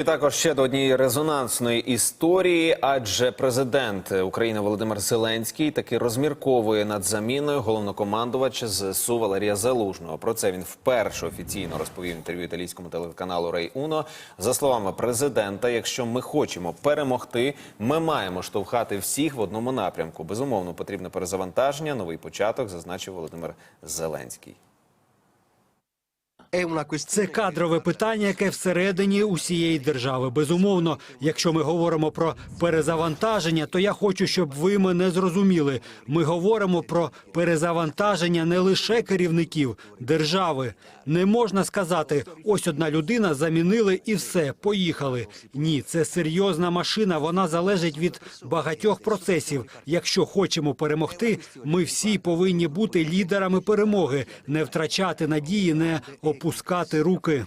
І також ще до однієї резонансної історії, адже президент України Володимир Зеленський таки розмірковує над заміною головнокомандувача ЗСУ Валерія Залужного. Про це він вперше офіційно розповів інтерв'ю італійському телеканалу Рей Уно. За словами президента, якщо ми хочемо перемогти, ми маємо штовхати всіх в одному напрямку. Безумовно, потрібне перезавантаження, новий початок, зазначив Володимир Зеленський. Це кадрове питання, яке всередині усієї держави. Безумовно, якщо ми говоримо про перезавантаження, то я хочу, щоб ви мене зрозуміли. Ми говоримо про перезавантаження не лише керівників держави. Не можна сказати, ось одна людина замінили і все, поїхали. Ні, це серйозна машина. Вона залежить від багатьох процесів. Якщо хочемо перемогти, ми всі повинні бути лідерами перемоги, не втрачати надії, не опускати руки.